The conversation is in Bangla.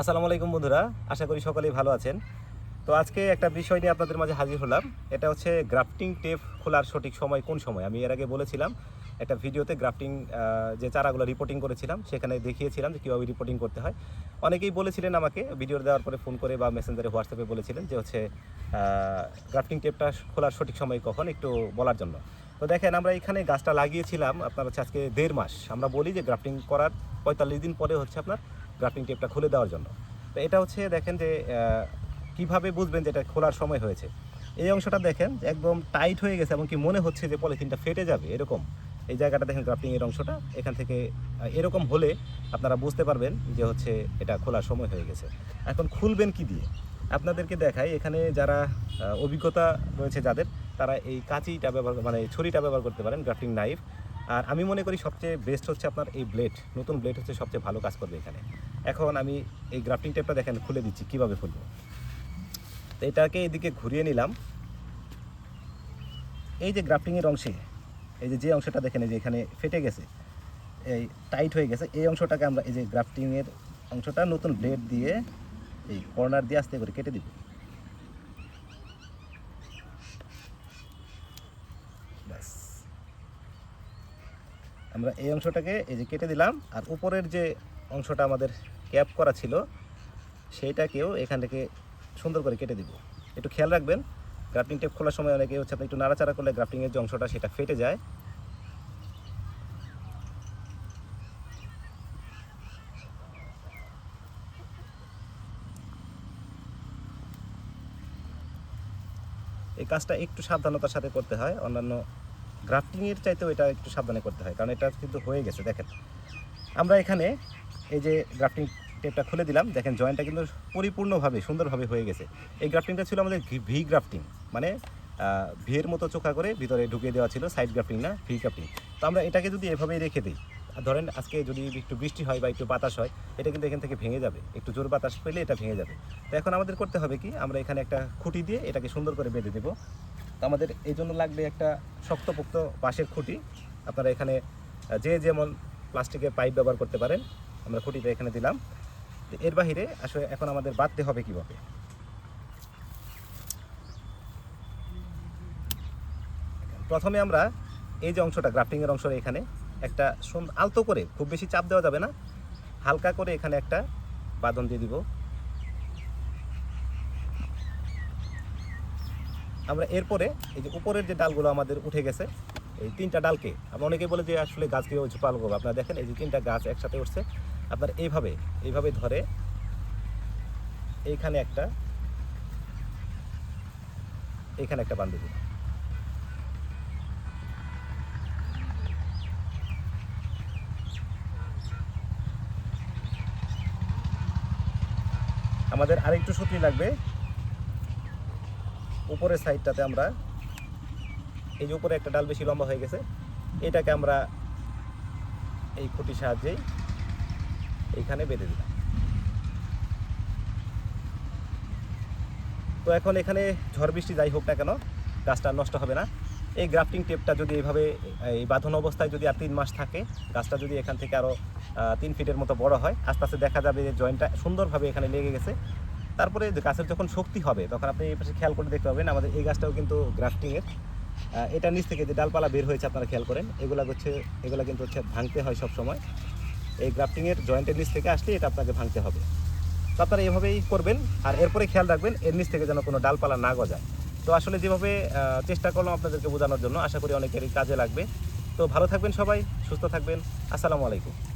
আসসালামু আলাইকুম বন্ধুরা, আশা করি সকলেই ভালো আছেন। তো আজকে একটা বিষয় নিয়ে আপনাদের মাঝে হাজির হলাম। এটা হচ্ছে গ্রাফটিং টেপ খোলার সঠিক সময় কোন সময়? আমি এর আগে বলেছিলাম, একটা ভিডিওতে গ্রাফটিং যে চারাগুলো রিপোর্টিং করেছিলাম, সেখানে দেখিয়েছিলাম যে কীভাবে রিপোর্টিং করতে হয়। অনেকেই বলেছিলেন আমাকে ভিডিও দেওয়ার পরে ফোন করে বা মেসেঞ্জারে হোয়াটসঅ্যাপে বলেছিলেন যে হচ্ছে গ্রাফটিং টেপটা খোলার সঠিক সময় কখন একটু বলার জন্য। তো দেখেন, আমরা এখানে গাছটা লাগিয়েছিলাম, আপনার হচ্ছে আজকে দেড় মাস। আমরা বলি যে গ্রাফটিং করার পঁয়তাল্লিশ দিন পরে হচ্ছে আপনার গ্রাফটিং টেপটা খুলে দেওয়ার জন্য। তো এটা হচ্ছে দেখেন যে কীভাবে বুঝবেন যে এটা খোলার সময় হয়েছে। এই অংশটা দেখেন, একদম টাইট হয়ে গেছে এবং কি মনে হচ্ছে যে পলিথিনটা ফেটে যাবে, এরকম। এই জায়গাটা দেখেন গ্রাফটিং এর অংশটা, এখান থেকে এরকম হলে আপনারা বুঝতে পারবেন যে হচ্ছে এটা খোলার সময় হয়ে গেছে। এখন খুলবেন কি দিয়ে? আপনাদেরকে দেখাই, এখানে যারা অভিজ্ঞতা রয়েছে যাদের, তারা এই কাঁচিটা ব্যবহার মানে ছুরিটা ব্যবহার করতে পারেন গ্রাফটিং নাইফ আর আমি মনে করি সবচেয়ে বেস্ট হচ্ছে আপনার এই ব্লেড নতুন ব্লেড হচ্ছে সবচেয়ে ভালো কাজ করবে এখানে। এখন আমি এই গ্রাফটিং টেপটা দেখেন, খুলে দিচ্ছি, কীভাবে খুলব। তো এটাকে এদিকে ঘুরিয়ে নিলাম। এই যে গ্রাফটিংয়ের অংশে, এই যে যে অংশটা দেখেন, এই যে এখানে ফেটে গেছে, এই টাইট হয়ে গেছে, এই অংশটাকে আমরা এই যে গ্রাফটিংয়ের অংশটা নতুন ব্লেড দিয়ে এই কর্নার দিয়ে আস্তে করে কেটে দিব। আমরা এই অংশটাকে এই যে কেটে দিলাম, আর উপরের যে অংশটা আমাদের ক্যাপ করা ছিল, সেইটাকেও এখান থেকে সুন্দর করে কেটে দিব। একটু খেয়াল রাখবেন, গ্রাফটিং টেপ খোলার সময় অনেকে হচ্ছে আপনি একটু নাড়াচাড়া করলে গ্রাফটিংয়ের যে অংশটা সেটা ফেটে যায়। এই কাজটা একটু সাবধানতার সাথে করতে হয়, অন্যান্য গ্রাফটিংয়ের চাইতেও এটা একটু সাবধানে করতে হয়, কারণ এটা কিন্তু হয়ে গেছে, দেখেন। আমরা এখানে এই যে গ্রাফটিং টেপটা খুলে দিলাম, দেখেন জয়েন্টটা কিন্তু পরিপূর্ণভাবে, সুন্দরভাবে হয়ে গেছে। এই গ্রাফটিংটা ছিল আমাদের ভি গ্রাফটিং মানে ভিয়ের মতো চোখা করে ভিতরে ঢুকিয়ে দেওয়া ছিল সাইড গ্রাফটিং না ভি গ্রাফটিং তো আমরা এটাকে যদি এভাবেই রেখে দিই ধরেন আজকে যদি একটু বৃষ্টি হয় বা একটু বাতাস হয়, এটা কিন্তু এখান থেকে ভেঙে যাবে, একটু জোর বাতাস পেলে এটা ভেঙে যাবে। তো এখন আমাদের করতে হবে কি, আমরা এখানে একটা খুঁটি দিয়ে এটাকে সুন্দর করে বেঁধে দেবো। তো আমাদের এই জন্য লাগবে একটা শক্তপোক্ত বাঁশের খুঁটি। আপনারা এখানে যে যেমন প্লাস্টিকের পাইপ ব্যবহার করতে পারেন, আমরা খুঁটিটা এখানে দিলাম। এর বাহিরে আসলে এখন আমাদের বাঁধতে হবে কীভাবে? প্রথমে আমরা এই যে অংশটা, গ্রাফটিংয়ের অংশ এখানে, একটা আলতো করে, খুব বেশি চাপ দেওয়া যাবে না। হালকা করে এখানে একটা বাঁধন দিয়ে দিব। আমরা এরপরে এই যে উপরের যে ডালগুলো আমাদের উঠে গেছে, এই তিনটা ডালকে, আমরা অনেকেই বলে যে আসলে গাছ দিয়ে ঝোপাল করব আপনারা দেখেন এই যে তিনটা গাছ একসাথে উঠছে। আপনার এইভাবে এইভাবে ধরে এইখানে একটা এইখানে একটা বান্ধব। আমাদের আরেকটু সুতলি লাগবে। উপরের সাইডটাতে আমরা, এই যে উপরে একটা ডাল বেশি লম্বা হয়ে গেছে, এটাকে আমরা এই খুঁটির সাহায্যেই এইখানে বেঁধে দিলাম। তো এখন এখানে ঝড় বৃষ্টি যাই হোক না কেন, গাছটা নষ্ট হবে না। এই গ্রাফটিং টেপটা যদি এইভাবে এই বাঁধন অবস্থায় যদি আর তিন মাস থাকে, গাছটা যদি এখান থেকে আরও তিন ফিটের মতো বড় হয়, আস্তে আস্তে দেখা যাবে যে জয়েন্টটা সুন্দরভাবে এখানে লেগে গেছে। তারপরে গাছের যখন শক্তি হবে, তখন আপনি এই পাশে খেয়াল করে দেখতে পাবেন আমাদের এই গাছটাও কিন্তু গ্রাফটিংয়ের এটা নিচ থেকে যে ডালপালা বের হয়েছে আপনারা খেয়াল করেন, এগুলা হচ্ছে, এগুলা কিন্তু হচ্ছে ভাঙতে হয় সব সময় এই গ্রাফটিংয়ের জয়েন্টের নিচ থেকে আসলে এটা আপনাকে ভাঙতে হবে। তো আপনারা এভাবেই করবেন, আর এরপরে খেয়াল রাখবেন এর নিচ থেকে যেন কোনো ডালপালা না গজায়। তো আসলে যেভাবে চেষ্টা করলাম আপনাদেরকে বোঝানোর জন্য, আশা করি অনেকেরই কাজে লাগবে। তো ভালো থাকবেন সবাই, সুস্থ থাকবেন। আসসালামু আলাইকুম।